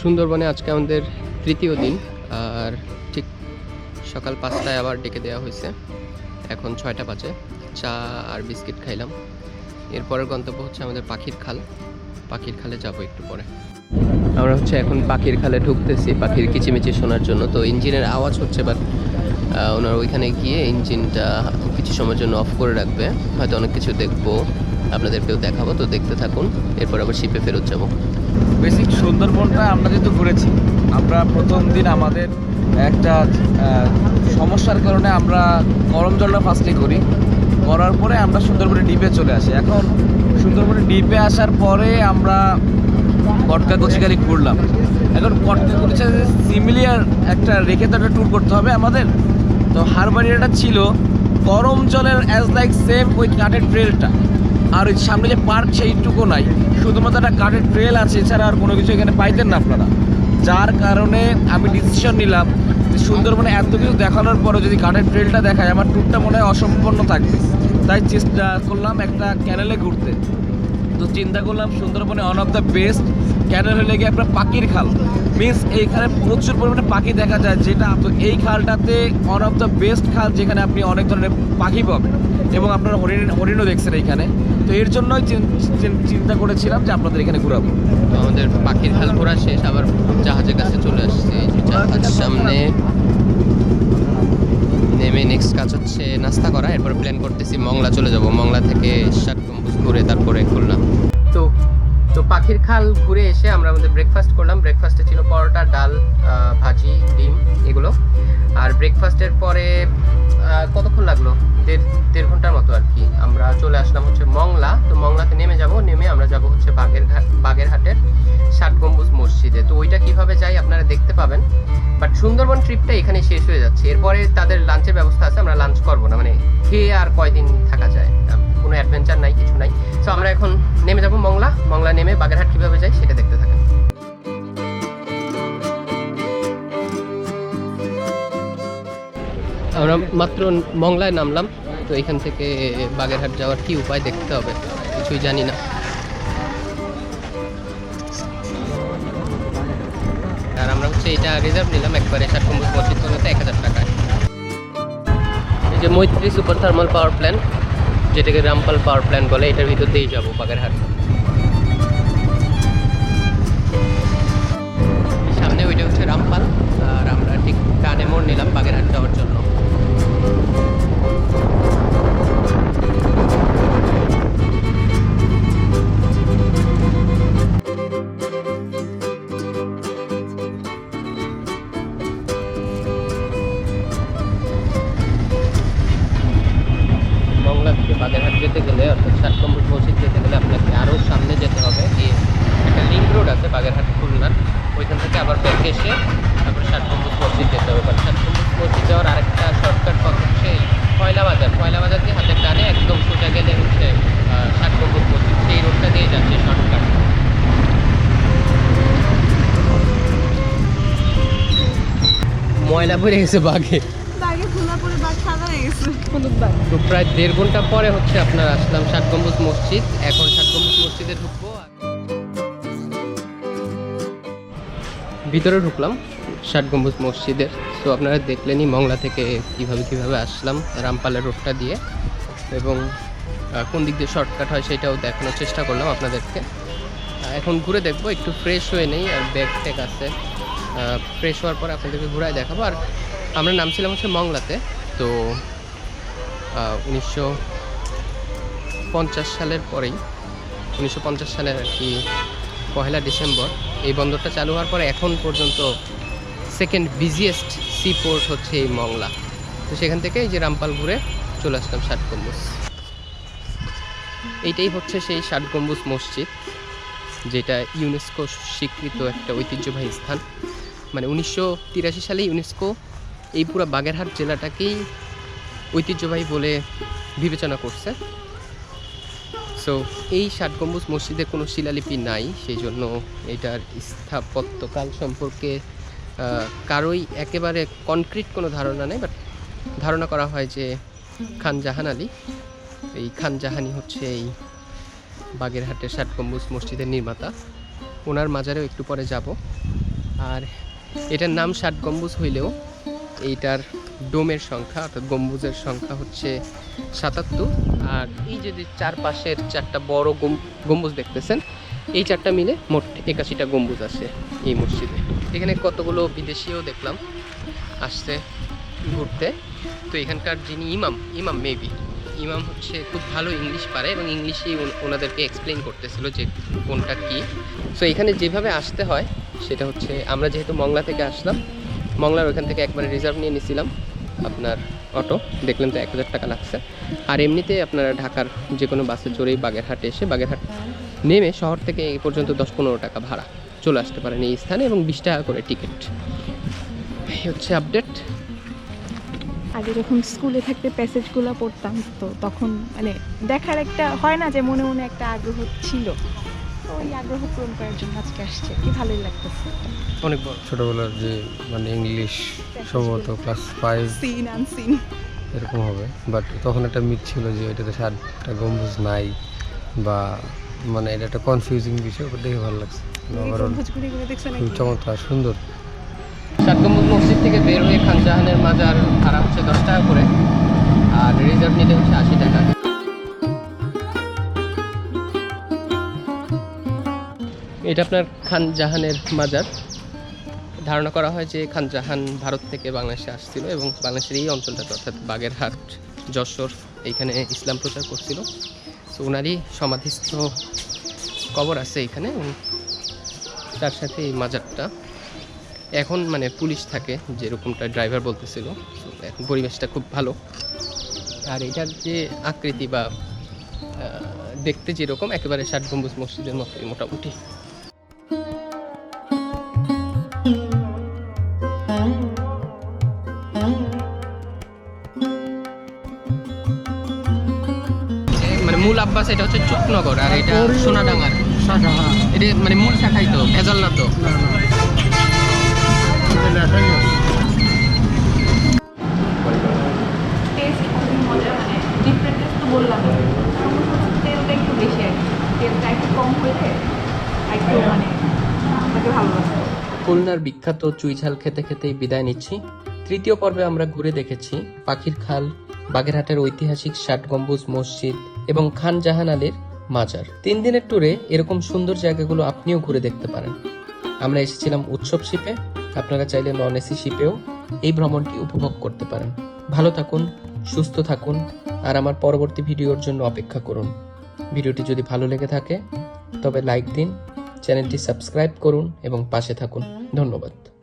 সুন্দরবনে আজকে আমাদের তৃতীয় দিন, আর ঠিক সকাল পাঁচটায় আবার ডেকে দেওয়া হয়েছে। এখন ছয়টা বাজে, চা আর বিস্কিট খাইলাম। এরপরের গন্তব্য হচ্ছে আমাদের পাখির খাল। পাখির খালে যাব একটু পরে। আমরা হচ্ছে এখন পাখির খালে ঢুকতেছি, পাখির কিচিমিচি শোনার জন্য। তো ইঞ্জিনের আওয়াজ হচ্ছে বাট ওনার ওইখানে গিয়ে ইঞ্জিনটা কিছু সময়ের জন্য অফ করে রাখবে। হয়তো অনেক কিছু দেখব, আপনাদেরকেও দেখাবো। তো দেখতে থাকুন, এরপর আবার শিপে ফেরত যাব। বেসিক সুন্দরবনটা আমরা যেহেতু ঘুরেছি, আমরা প্রথম দিন আমাদের একটা সমস্যার কারণে আমরা গরম জলটা ফার্স্টে করি। করার পরে আমরা সুন্দরবনে ডিপে চলে আসি। এখন সুন্দরবনে ডিপে আসার পরে আমরা কটকা কচিকালি ঘুরলাম। এখন কটকা কচিকালি সিমিলিয়ার একটা রেখে তো একটা ট্যুর করতে হবে আমাদের। তো হারবাড়িয়াটা ছিল গরম জলের অ্যাজ লাইক সেম ওই কাঠের ট্রেলটা আর ওই সামনে যে পার্ক সেইটুকু নাই। শুধুমাত্র একটা কাঠের ট্রেল আছে, এছাড়া আর কোনো কিছু এখানে পাইতেন না আপনারা। যার কারণে আমি ডিসিশন নিলাম যে সুন্দরবনে এত কিছু দেখানোর পরে যদি কাঠের ট্রেলটা দেখায় আমার ট্যুরটা মনে হয় অসম্পন্ন থাকবে। তাই চেষ্টা করলাম একটা ক্যানেলে ঘুরতে। তো চিন্তা করলাম সুন্দরবনে one of the best canal হলে গিয়ে একটা পাখির খাল। মিন্স এইখানে প্রচুর পরিমাণে পাখি দেখা যায় যেটা তো এই খালটাতে ওয়ান অফ দ্য বেস্ট খাল যেখানে আপনি অনেক ধরনের পাখি পাবেন। এবং আপনারা হরিণ হরিণও দেখছেন এইখানে। তো এর জন্যই চিন- চিন- চিন্তা করেছিলাম যে আপনাদের এখানে ঘুরাবো। তো আমাদের পাখির খাল ঘোরা শেষ। আবার জাহাজের কাছে চলে আসছে। সামনে। নেমে নেক্সট কাজ হচ্ছে নাস্তা করা। এরপর প্ল্যান করতেছি মংলা চলে যাব। মংলা থেকে গম্বুজ ঘুরে তারপরে খুলনা তো তো পাখির খাল ঘুরে এসে আমরা আমাদের ব্রেকফাস্ট করলাম। ব্রেকফাস্টে ছিল পরোটা, ডাল ভাজি, ডিম এগুলো। আর ব্রেকফাস্টের পরে কতক্ষণ লাগল? দেড় দেড় ঘণ্টার মতো আর কি। আমরা চলে আসলাম হচ্ছে মংলা। তো মংলাতে নেমে যাব। নেমে আমরা যাব হচ্ছে বাঘের বাগেরঘাট বাগেরহাটের ষাট গম্বুজ মসজিদে। তো ওইটা কীভাবে যাই আপনারা দেখতে পাবেন। বাট সুন্দরবন ট্রিপটা এখানে শেষ হয়ে যাচ্ছে। এরপরে তাদের লাঞ্চের ব্যবস্থা আছে। আমরা লাঞ্চ করব না। মানে খেয়ে আর কয়দিন থাকা যায়। কোনো অ্যাডভেঞ্চার নাই, কিছু নাই। তো আমরা এখন নেমে যাব মংলা। মংলা নেমে বাগেরহাট কীভাবে যাই সেটা দেখতে থাকেন। আমরা মাত্র মংলায় নামলাম, তো এখান থেকে বাগেরহাট যাওয়ার কি উপায় দেখতে হবে কিছুই জানি না। আর আমরা হচ্ছে এটা রিজার্ভ নিলাম, একবারে ষাট মসজিদ পর্যন্ত এক হাজার টাকায়। এই যে মৈত্রী সুপার থার্মাল পাওয়ার প্ল্যান্ট যেটাকে রামপাল পাওয়ার প্ল্যান্ট বলে এটার ভিতর দিয়েই যাব বাগেরহাট। এসে তারপর ষাট গম্বুজ মসজিদ যেতে হবে। কারণ ষাট গম্বুজ মসজিদ যাওয়ার আরেকটা শর্টকাট পথ হচ্ছে পয়লা বাজার। পয়লা বাজার দিয়ে হাতের ডানে একদম সোজা গেলে হচ্ছে ষাট গম্বুজ মসজিদ। সেই রোডটা দিয়ে যাচ্ছে শর্টকাট ময়লা গেছে পরে গেছে। বাঘ। তো প্রায় দেড় ঘণ্টা পরে হচ্ছে আপনার আসলাম ষাট গম্বুজ মসজিদ। এখন ষাট গম্বুজ মসজিদে ঢুকবো। ভিতরে ঢুকলাম, ষাট গম্বুজ মসজিদের। তো আপনারা দেখলেনই মংলা থেকে কীভাবে কীভাবে আসলাম রামপালের রোডটা দিয়ে। এবং কোন দিক দিয়ে শর্টকাট হয় সেটাও দেখানোর চেষ্টা করলাম আপনাদেরকে। এখন ঘুরে দেখব, একটু ফ্রেশ হয়ে নেই, আর ব্যাগ ট্যাগ আছে। ফ্রেশ হওয়ার পর আপনাদেরকে ঘুরাই দেখাবো। আর আমরা নামছিলাম হচ্ছে মংলাতে। তো উনিশশো পঞ্চাশ সালের পরেই, উনিশশো পঞ্চাশ সালের আর কি পহেলা ডিসেম্বর এই বন্দরটা চালু হওয়ার পরে এখন পর্যন্ত সেকেন্ড বিজিয়েস্ট সি পোর্ট হচ্ছে এই মংলা। তো সেখান থেকে এই যে রামপাল ঘুরে চলে আসলাম ষাট গম্বুজ। এইটাই হচ্ছে সেই ষাট গম্বুজ মসজিদ, যেটা ইউনেস্কো স্বীকৃত একটা ঐতিহ্যবাহী স্থান। মানে উনিশশো তিরাশি সালে ইউনেস্কো এই পুরো বাগেরহাট জেলাটাকেই ঐতিহ্যবাহী বলে বিবেচনা করছে। সো এই ষাট গম্বুজ মসজিদে কোনো শিলালিপি নাই সেই জন্য এটার স্থাপত্যকাল সম্পর্কে কারোই একেবারে কনক্রিট কোনো ধারণা নেই বাট ধারণা করা হয় যে খান জাহান আলী। এই খান জাহানি হচ্ছে এই বাগেরহাটের ষাট গম্বুজ মসজিদের নির্মাতা। ওনার মাজারেও একটু পরে যাব। আর এটার নাম ষাট গম্বুজ হইলেও এইটার ডোমের সংখ্যা অর্থাৎ গম্বুজের সংখ্যা হচ্ছে সাতাত্তর। আর এই যে চারপাশের চারটা বড় গম্বুজ দেখতেছেন, এই চারটা মিলে মোট একাশিটা গম্বুজ আছে এই মসজিদে। এখানে কতগুলো বিদেশিও দেখলাম আসছে ঘুরতে। তো এখানকার যিনি ইমাম ইমাম মেবি, ইমাম হচ্ছে খুব ভালো ইংলিশ পারে এবং ইংলিশেই ওন- ওনাদেরকে এক্সপ্লেন করতেছিল যে কোনটা কি। সো এখানে যেভাবে আসতে হয়, সেটা হচ্ছে আমরা যেহেতু মংলা থেকে আসলাম, মংলার ওখান থেকে একবারে রিজার্ভ নিয়ে নিছিলাম আপনার অটো দেখলেন তো এক হাজার টাকা লাগছে। আর এমনিতে আপনারা ঢাকার যে কোনো বাসে চড়েই বাগেরহাটে এসে বাগেরহাট নেমে শহর থেকে এই পর্যন্ত দশ পনেরো টাকা ভাড়া চলে আসতে পারেন এই স্থানে এবং বিশ টাকা করে টিকিট। এই হচ্ছে আপডেট আগে যখন স্কুলে থাকতে প্যাসেজগুলো পড়তাম তো তখন মানে দেখার একটা হয় না যে মনে মনে একটা আগ্রহ ছিল। তো ওই আগ্রহ পূরণ করার জন্য আজকে আসছে। কি ভালোই লাগতেছে। অনেক বড়। ছোটোবেলার যে মানে ইংলিশ সম্ভবত ক্লাস ফাইভ সিন আনসিন এরকম হবে। বাট তখন একটা মিথ ছিল যে এটাতে ষাটটা গম্বুজ নাই বা মানে এটা একটা কনফিউজিং বিষয় ওটা দেখে ভালো লাগছে। খুব চমৎকার সুন্দর। ষাট গম্বুজ মসজিদ থেকে বের হয়ে খান জাহানের মাজার ভাড়া হচ্ছে দশ টাকা করে আর রিজার্ভ নিতে হচ্ছে আশি টাকা। এটা আপনার খান জাহানের মাজার। ধারণা করা হয় যে খান জাহান ভারত থেকে বাংলাদেশে আসছিল এবং বাংলাদেশের এই অঞ্চলটাতে, অর্থাৎ বাগেরহাট, যশোর, এইখানে ইসলাম প্রচার করছিল। তো ওনারই সমাধিস্থ কবর আছে এবং তার সাথে এই মাজারটা। এখন মানে পুলিশ থাকে যেরকমটা ড্রাইভার বলতেছিল এখন পরিবেশটা খুব ভালো। আর এটার যে আকৃতি বা দেখতে যেরকম, একেবারে ষাট গম্বুজ মসজিদের মতোই মোটামুটি। মূল আব্বাস এটা হচ্ছে চুকনগর আর এটা সোনাডাঙ্গার। এটা মানে মূল শাখাই তো ভেজাল না তো মানে তো বললাম। তেলটা একটু বেশি আর তেলটা একটু কম হলে একটু মানে আমাকে ভালো লাগতো। খুলনার বিখ্যাত চুইঝাল খেতে খেতেই বিদায় নিচ্ছি। তৃতীয় পর্বে আমরা ঘুরে দেখেছি পাখির খাল বাগেরহাটের ঐতিহাসিক ষাট গম্বুজ মসজিদ এবং খান জাহান আলীর মাজার। তিন দিনের ট্যুরে এরকম সুন্দর জায়গাগুলো আপনিও ঘুরে দেখতে পারেন। আমরা এসেছিলাম উৎসব শিপে, আপনারা চাইলে নন এসি শিপেও এই ভ্রমণটি উপভোগ করতে পারেন। ভালো থাকুন, সুস্থ থাকুন আর আমার পরবর্তী ভিডিওর জন্য অপেক্ষা করুন। ভিডিওটি যদি ভালো লেগে থাকে, তবে লাইক দিন, চ্যানেলটি সাবস্ক্রাইব করুন এবং পাশে থাকুন। ধন্যবাদ।